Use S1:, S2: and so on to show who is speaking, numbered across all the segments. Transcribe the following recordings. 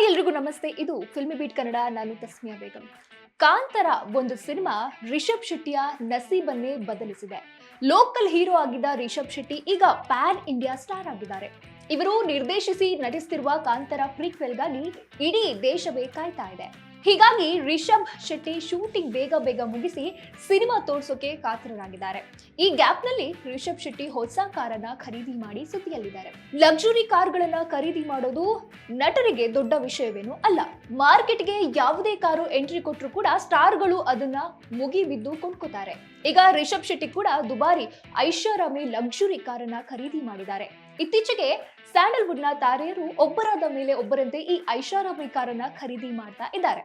S1: Hi ಎಲ್ರಿಗೂ ನಮಸ್ತೆ. ಇದು ಫಿಲ್ಮಿ ಬೀಟ್ ಕನ್ನಡ. ನಾನು ತಸ್ಮಿಯಾ ಬೇಗಂ. ಕಾಂತರ ಒಂದು ಸಿನಿಮಾ ರಿಷಬ್ ಶೆಟ್ಟಿಯ ನಸೀಬನ್ನೇ ಬದಲಿಸಿದೆ. ಲೋಕಲ್ ಹೀರೋ ಆಗಿದ್ದ ರಿಷಬ್ ಶೆಟ್ಟಿ ಈಗ ಪ್ಯಾನ್ ಇಂಡಿಯಾ ಸ್ಟಾರ್ ಆಗಿದ್ದಾರೆ. ಇವರು ನಿರ್ದೇಶಿಸಿ ನಟಿಸುತ್ತಿರುವ ಕಾಂತರ ಪ್ರೀಕ್ವೆಲ್ಗಾಗಿ ಇಡೀ ದೇಶವೇ ಕಾಯ್ತಾ ಇದೆ. ಹೀಗಾಗಿ ರಿಷಬ್ ಶೆಟ್ಟಿ ಶೂಟಿಂಗ್ ಬೇಗ ಬೇಗ ಮುಗಿಸಿ ಸಿನಿಮಾ ತೋರ್ಸೋಕೆ ಕಾತರರಾಗಿದ್ದಾರೆ. ಈ ಗ್ಯಾಪ್ನಲ್ಲಿ ರಿಷಬ್ ಶೆಟ್ಟಿ ಹೊಸ ಕಾರನ್ನ ಖರೀದಿ ಮಾಡಿ ಸುದ್ದಿಯಲ್ಲಿದ್ದಾರೆ. ಲಕ್ಸುರಿ ಕಾರ್ಗಳನ್ನ ಖರೀದಿ ಮಾಡೋದು ನಟರಿಗೆ ದೊಡ್ಡ ವಿಷಯವೇನು ಅಲ್ಲ. ಮಾರ್ಕೆಟ್ಗೆ ಯಾವುದೇ ಕಾರು ಎಂಟ್ರಿ ಕೊಟ್ಟರು ಕೂಡ ಸ್ಟಾರ್ಗಳು ಅದನ್ನ ಮುಗಿಬಿದ್ದು ಕೊಂಡ್ಕೋತಾರೆ. ಈಗ ರಿಷಬ್ ಶೆಟ್ಟಿ ಕೂಡ ದುಬಾರಿ ಐಷಾರಾಮಿ ಲಕ್ಸುರಿ ಕಾರನ್ನ ಖರೀದಿ ಮಾಡಿದ್ದಾರೆ. ಇತ್ತೀಚೆಗೆ ಸ್ಯಾಂಡಲ್ವುಡ್ನ ತಾರೆಯರು ಒಬ್ಬರಾದ ಮೇಲೆ ಒಬ್ಬರಂತೆ ಈ ಐಷಾರಾಮಿ ಕಾರನ್ನ ಖರೀದಿ ಮಾಡ್ತಾ ಇದ್ದಾರೆ.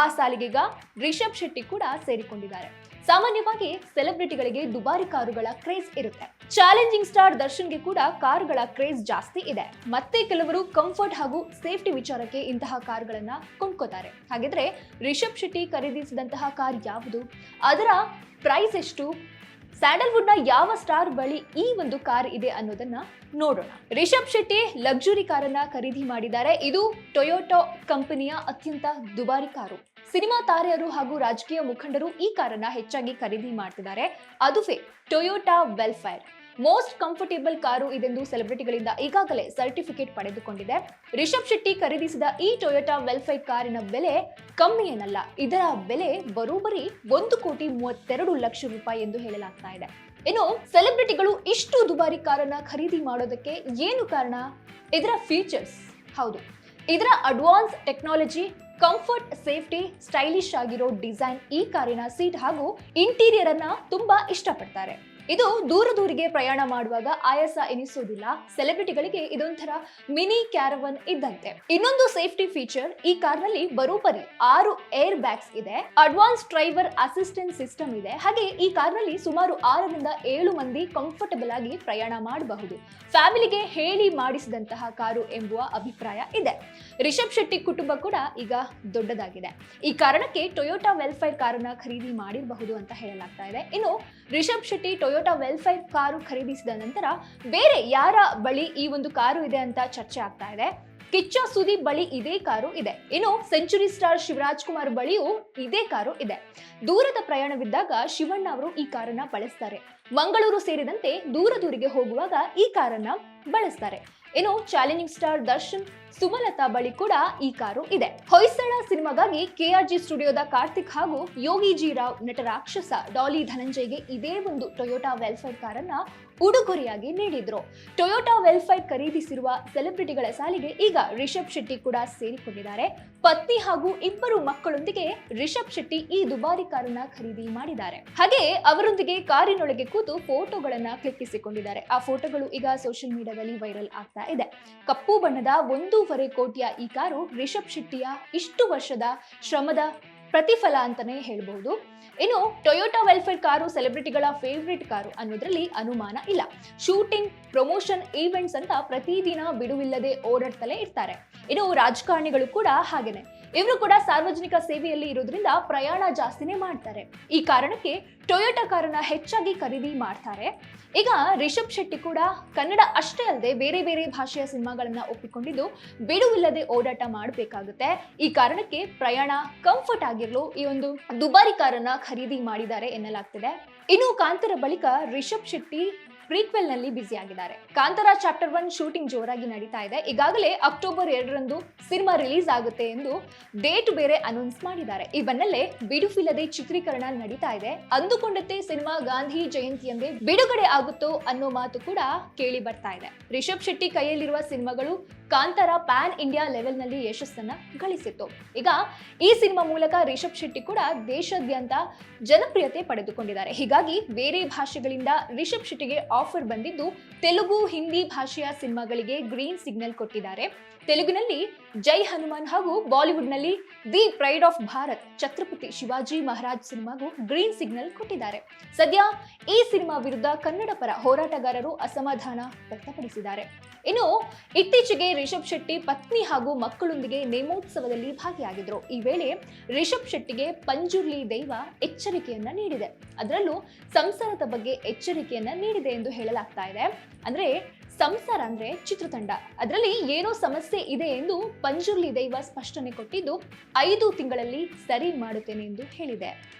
S1: ಆ ಸಾಲಿಗೆಗ ರಿಷಬ್ ಶೆಟ್ಟಿ ಕೂಡ ಸೇರಿಕೊಂಡಿದ್ದಾರೆ. ಸಾಮಾನ್ಯವಾಗಿ ಸೆಲೆಬ್ರಿಟಿಗಳಿಗೆ ದುಬಾರಿ ಕಾರುಗಳ ಕ್ರೇಜ್ ಇರುತ್ತೆ. ಚಾಲೆಂಜಿಂಗ್ ಸ್ಟಾರ್ ದರ್ಶನ್ಗೆ ಕೂಡ ಕಾರುಗಳ ಕ್ರೇಜ್ ಜಾಸ್ತಿ ಇದೆ. ಮತ್ತೆ ಕೆಲವರು ಕಂಫರ್ಟ್ ಹಾಗೂ ಸೇಫ್ಟಿ ವಿಚಾರಕ್ಕೆ ಇಂತಹ ಕಾರ್ಗಳನ್ನ ಕೊಂಡ್ಕೋತಾರೆ. ಹಾಗಿದ್ರೆ ರಿಷಬ್ ಶೆಟ್ಟಿ ಖರೀದಿಸಿದಂತಹ ಕಾರ್ ಯಾವುದು? ಅದರ ಪ್ರೈಸ್ ಎಷ್ಟು? ಸ್ಯಾಂಡಲ್ವುಡ್ನ ಯಾವ ಸ್ಟಾರ್ ಬಳಿ ಈ ಒಂದು ಕಾರ್ ಇದೆ ಅನ್ನೋದನ್ನ ನೋಡೋಣ. ರಿಷಬ್ ಶೆಟ್ಟಿ ಲಕ್ಸುರಿ ಕಾರನ್ನ ಖರೀದಿ ಮಾಡಿದ್ದಾರೆ. ಇದು ಟೊಯೋಟೋ ಕಂಪನಿಯ ಅತ್ಯಂತ ದುಬಾರಿ ಕಾರು. ಸಿನಿಮಾ ತಾರೆಯರು ಹಾಗೂ ರಾಜಕೀಯ ಮುಖಂಡರು ಈ ಕಾರನ್ನ ಹೆಚ್ಚಾಗಿ ಖರೀದಿ ಮಾಡ್ತಿದ್ದಾರೆ. ಅದುವೇ Toyota Vellfire. Most comfortable car ಇದೆಂದು ಸೆಲೆಬ್ರಿಟಿಗಳಿಂದ ಈಗಾಗಲೇ ಸರ್ಟಿಫಿಕೇಟ್ ಪಡೆದುಕೊಂಡಿದೆ. ರಿಷಬ್ ಶೆಟ್ಟಿ ಖರೀದಿಸಿದ ಈ ಟೊಯೋಟಾ ವೆಲ್ಫೈ ಕಾರಿನ ಬೆಲೆ ಕಮ್ಮಿ ಏನಲ್ಲ ಇದರ ಬೆಲೆ ಬರೋಬರಿ ಒಂದು ಕೋಟಿ ಮೂವತ್ತೆರಡು ಲಕ್ಷ ರೂಪಾಯಿ ಎಂದು ಹೇಳಲಾಗ್ತಾ ಇದೆ. ಇನ್ನು ಸೆಲೆಬ್ರಿಟಿಗಳು ಇಷ್ಟು ದುಬಾರಿ ಕಾರನ್ನ ಖರೀದಿ ಮಾಡೋದಕ್ಕೆ ಏನು ಕಾರಣ? ಇದರ ಫೀಚರ್ಸ್ ಹೌದು. ಇದರ advance technology comfort safety stylish ಆಗಿರೋ ಡಿಸೈನ್ ಈ ಕಾರಿನ ಸೀಟ್ ಹಾಗೂ ಇಂಟೀರಿಯರ್ ಅನ್ನ ತುಂಬಾ ಇಷ್ಟಪಡ್ತಾರೆ. ಇದು ದೂರ ದೂರಿಗೆ ಪ್ರಯಾಣ ಮಾಡುವಾಗ ಆಯಾಸ ಎನಿಸೋದಿಲ್ಲ ಸೆಲೆಬ್ರಿಟಿಗಳಿಗೆ ಇದೊಂಥರ ಮಿನಿ ಕ್ಯಾರವನ್ ಇದ್ದಂತೆ. ಇನ್ನೊಂದು ಸೇಫ್ಟಿ ಫೀಚರ್ ಈ ಕಾರ್ನಲ್ಲಿ ಬರೋಬ್ಬರಿ ಆರು ಏರ್ ಬ್ಯಾಗ್ಸ್ ಇದೆ. ಅಡ್ವಾನ್ಸ್ ಡ್ರೈವರ್ ಅಸಿಸ್ಟೆಂಟ್ ಸಿಸ್ಟಮ್ ಇದೆ. ಹಾಗೆ ಈ ಕಾರ್ನಲ್ಲಿ ಸುಮಾರು ಆರರಿಂದ ಏಳು ಮಂದಿ ಕಂಫರ್ಟಬಲ್ ಆಗಿ ಪ್ರಯಾಣ ಮಾಡಬಹುದು. ಫ್ಯಾಮಿಲಿಗೆ ಹೇಳಿ ಮಾಡಿಸಿದಂತಹ ಕಾರು ಎಂಬುವ ಅಭಿಪ್ರಾಯ ಇದೆ. ರಿಷಬ್ ಶೆಟ್ಟಿ ಕುಟುಂಬ ಕೂಡ ಈಗ ದೊಡ್ಡದಾಗಿದೆ. ಈ ಕಾರಣಕ್ಕೆ ಟೊಯೋಟಾ ವೆಲ್ಫೇರ್ ಕಾರನ್ನ ಖರೀದಿ ಮಾಡಿರಬಹುದು ಅಂತ ಹೇಳಲಾಗ್ತಾ ಇದೆ. ಇನ್ನು Rishab Shetty Toyota Vellfire car ಖರೀದಿಸಿದ ನಂತರ ಬೇರೆ ಯಾರ ಬಳಿ ಈ ಒಂದು ಕಾರು ಇದೆ ಅಂತ ಚರ್ಚೆ ಆಗ್ತಾ ಇದೆ? ಕಿಚ್ಚ ಸುದೀಪ್ ಬಳಿ ಇದೇ ಕಾರು ಇದೆ. ಇನ್ನು ಸೆಂಚುರಿ ಸ್ಟಾರ್ ಶಿವರಾಜ್ ಕುಮಾರ್ ಬಳಿಯೂ ಇದೇ ಕಾರು ಇದೆ. ದೂರದ ಪ್ರಯಾಣವಿದ್ದಾಗ ಶಿವಣ್ಣ ಅವರು ಈ ಕಾರನ್ನ ಬಳಸ್ತಾರೆ. ಮಂಗಳೂರು ಸೇರಿದಂತೆ ದೂರ ದೂರಿಗೆ ಹೋಗುವಾಗ ಈ ಕಾರನ್ನ ಬಳಸ್ತಾರೆ. ಇನ್ನು ಚಾಲೆಂಜಿಂಗ್ ಸ್ಟಾರ್ ದರ್ಶನ್ ಸುಮಲತಾ ಬಳಿ ಕೂಡ ಈ ಕಾರು ಇದೆ. ಹೊಯ್ಸಳ ಸಿನಿಮಾಗಾಗಿ ಕೆಆರ್ಜಿ ಸ್ಟುಡಿಯೋದ ಕಾರ್ತಿಕ್ ಹಾಗೂ ಯೋಗಿ ಜಿ ರಾವ್ ನಟ ರಾಕ್ಷಸ ಡಾಲಿ ಧನಂಜಯ್ಗೆ ಇದೇ ಒಂದು ಟೊಯೋಟಾ ವೆಲ್ಫೇರ್ ಕಾರನ್ನ ಉಡುಗೊರೆಯಾಗಿ ನೀಡಿದ್ರು. ಟೊಯೋಟಾ ವೆಲ್ಫೇರ್ ಖರೀದಿಸಿರುವ ಸೆಲೆಬ್ರಿಟಿಗಳ ಸಾಲಿಗೆ ಈಗ ರಿಷಬ್ ಶೆಟ್ಟಿ ಕೂಡ ಸೇರಿಕೊಂಡಿದ್ದಾರೆ. ಪತ್ನಿ ಹಾಗೂ ಇಬ್ಬರು ಮಕ್ಕಳೊಂದಿಗೆ ರಿಷಬ್ ಶೆಟ್ಟಿ ಈ ದುಬಾರಿ ಕಾರನ್ನ ಖರೀದಿ ಮಾಡಿದ್ದಾರೆ. ಹಾಗೆ ಅವರೊಂದಿಗೆ ಕಾರಿನೊಳಗೆ ಕೂತು ಫೋಟೋಗಳನ್ನ ಕ್ಲಿಕ್ಕಿಸಿಕೊಂಡಿದ್ದಾರೆ. ಆ ಫೋಟೋಗಳು ಈಗ ಸೋಷಿಯಲ್ ಮೀಡಿಯಾದಲ್ಲಿ ವೈರಲ್ ಆಗ್ತಾ ಇದೆ. ಕಪ್ಪು ಬಣ್ಣದ ಒಂದೂವರೆ ಕೋಟಿಯ ಈ ಕಾರು ರಿಷಬ್ ಶೆಟ್ಟಿಯ ಇಷ್ಟು ವರ್ಷದ ಶ್ರಮದ ಪ್ರತಿಫಲ ಅಂತಾನೆ ಹೇಳ್ಬಹುದು. ಇನ್ನು ಟೊಯೋಟಾ ವೆಲ್ಫೇರ್ ಕಾರು ಸೆಲೆಬ್ರಿಟಿಗಳ ಫೇವ್ರೆಟ್ ಕಾರು ಅನ್ನೋದ್ರಲ್ಲಿ ಅನುಮಾನ ಇಲ್ಲ. ಶೂಟಿಂಗ್ ಪ್ರಮೋಷನ್ ಈವೆಂಟ್ಸ್ ಅಂತ ಪ್ರತಿದಿನ ಬಿಡುವಿಲ್ಲದೆ ಓಡಾಡ್ತಲೇ ಇರ್ತಾರೆ. ಇನ್ನು ರಾಜಕಾರಣಿಗಳು ಕೂಡ ಹಾಗೇನೆ. ಇವರು ಕೂಡ ಸಾರ್ವಜನಿಕ ಸೇವೆಯಲ್ಲಿ ಇರೋದ್ರಿಂದ ಪ್ರಯಾಣ ಜಾಸ್ತಿನೇ ಮಾಡ್ತಾರೆ. ಈ ಕಾರಣಕ್ಕೆ ಟೊಯೋಟಾ ಕಾರನ್ನ ಹೆಚ್ಚಾಗಿ ಖರೀದಿ ಮಾಡ್ತಾರೆ. ಈಗ ರಿಷಬ್ ಶೆಟ್ಟಿ ಕೂಡ ಕನ್ನಡ ಅಷ್ಟೇ ಅಲ್ಲದೆ ಬೇರೆ ಬೇರೆ ಭಾಷೆಯ ಸಿನಿಮಾಗಳನ್ನ ಒಪ್ಪಿಕೊಂಡಿದ್ದು, ಬಿಡುವಿಲ್ಲದೆ ಓಡಾಟ ಮಾಡಬೇಕಾಗುತ್ತೆ. ಈ ಕಾರಣಕ್ಕೆ ಪ್ರಯಾಣ ಕಂಫರ್ಟ್ ಆಗಿರಲು ಈ ಒಂದು ದುಬಾರಿ ಕಾರನ್ನ ಖರೀದಿ ಮಾಡಿದ್ದಾರೆ ಎನ್ನಲಾಗ್ತಿದೆ. ಇನ್ನು ಕಾಂತರ ಬಳಿಕ ರಿಷಬ್ ಶೆಟ್ಟಿ ಪ್ರೀಕ್ವೆಲ್ನಲ್ಲಿ ಬ್ಯುಸಿ ಆಗಿದ್ದಾರೆ ಕಾಂತಾರ ಚಾಪ್ಟರ್ ಒನ್ ಶೂಟಿಂಗ್ ಜೋರಾಗಿ ನಡೀತಾ ಇದೆ. ಈಗಾಗಲೇ ಅಕ್ಟೋಬರ್ ಎರಡರಂದು ಸಿನಿಮಾ ರಿಲೀಸ್ ಆಗುತ್ತೆ ಎಂದು ಡೇಟ್ ಬೇರೆ ಅನೌನ್ಸ್ ಮಾಡಿದ್ದಾರೆ. ಈ ಬೆನ್ನಲ್ಲೇ ಬಿಡುಫಿಲ್ಲದೆ ಚಿತ್ರೀಕರಣ ನಡೀತಾ ಇದೆ. ಅಂದುಕೊಂಡಂತೆ ಸಿನಿಮಾ ಗಾಂಧಿ ಜಯಂತಿಯಂದೇ ಬಿಡುಗಡೆ ಆಗುತ್ತೋ ಅನ್ನೋ ಮಾತು ಕೂಡ ಕೇಳಿ ಬರ್ತಾ ಇದೆ. ರಿಷಬ್ ಶೆಟ್ಟಿ ಕೈಯಲ್ಲಿರುವ ಸಿನಿಮಾಗಳು ಕಾಂತಾರ ಪ್ಯಾನ್ ಇಂಡಿಯಾ ಲೆವೆಲ್ನಲ್ಲಿ ಯಶಸ್ಸನ್ನ ಗಳಿಸಿತ್ತು. ಈಗ ಈ ಸಿನಿಮಾ ಮೂಲಕ ರಿಷಬ್ ಶೆಟ್ಟಿ ಕೂಡ ದೇಶಾದ್ಯಂತ ಜನಪ್ರಿಯತೆ ಪಡೆದುಕೊಂಡಿದ್ದಾರೆ. ಹೀಗಾಗಿ ಬೇರೆ ಭಾಷೆಗಳಿಂದ ರಿಷಬ್ ಶೆಟ್ಟಿಗೆ ಆಫರ್ ಬಂದಿದ್ದು ತೆಲುಗು, ಹಿಂದಿ ಭಾಷೆಯ ಸಿನಿಮಾಗಳಿಗೆ ಗ್ರೀನ್ ಸಿಗ್ನಲ್ ಕೊಟ್ಟಿದ್ದಾರೆ. ತೆಲುಗಿನಲ್ಲಿ ಜೈ ಹನುಮಾನ್ ಹಾಗೂ ಬಾಲಿವುಡ್ನಲ್ಲಿ the pride of Bharat, Chhatrapati Shivaji Maharaj ಸಿನಿಮಾಗೂ green signal ಕೊಟ್ಟಿದ್ದಾರೆ. ಸದ್ಯ ಈ ಸಿನಿಮಾ ವಿರುದ್ಧ ಕನ್ನಡ ಪರ ಹೋರಾಟಗಾರರು ಅಸಮಾಧಾನ ವ್ಯಕ್ತಪಡಿಸಿದ್ದಾರೆ. ಇನ್ನು ಇತ್ತೀಚೆಗೆ ರಿಷಬ್ ಶೆಟ್ಟಿ ಪತ್ನಿ ಹಾಗೂ ಮಕ್ಕಳೊಂದಿಗೆ ನೇಮೋತ್ಸವದಲ್ಲಿ ಭಾಗಿಯಾಗಿದ್ರು ಈ ವೇಳೆ ರಿಷಬ್ ಶೆಟ್ಟಿಗೆ ಪಂಜುರ್ಲಿ ದೈವ ಎಚ್ಚರಿಕೆಯನ್ನ ನೀಡಿದೆ. ಅದರಲ್ಲೂ ಸಂಸಾರದ ಬಗ್ಗೆ ಎಚ್ಚರಿಕೆಯನ್ನ ನೀಡಿದೆ ಎಂದು ಹೇಳಲಾಗ್ತಾ ಇದೆ. ಅಂದ್ರೆ ಸಂಸಾರ ಅಂದ್ರೆ ಚಿತ್ರತಂಡ. ಅದರಲ್ಲಿ ಏನೋ ಸಮಸ್ಯೆ ಇದೆ ಎಂದು ಪಂಜುರ್ಲಿ ದೈವ ಸ್ಪಷ್ಟನೆ ಕೊಟ್ಟಿದ್ದು, ಐದು ತಿಂಗಳಲ್ಲಿ ಸರಿ ಮಾಡುತ್ತೇನೆ ಎಂದು ಹೇಳಿದೆ.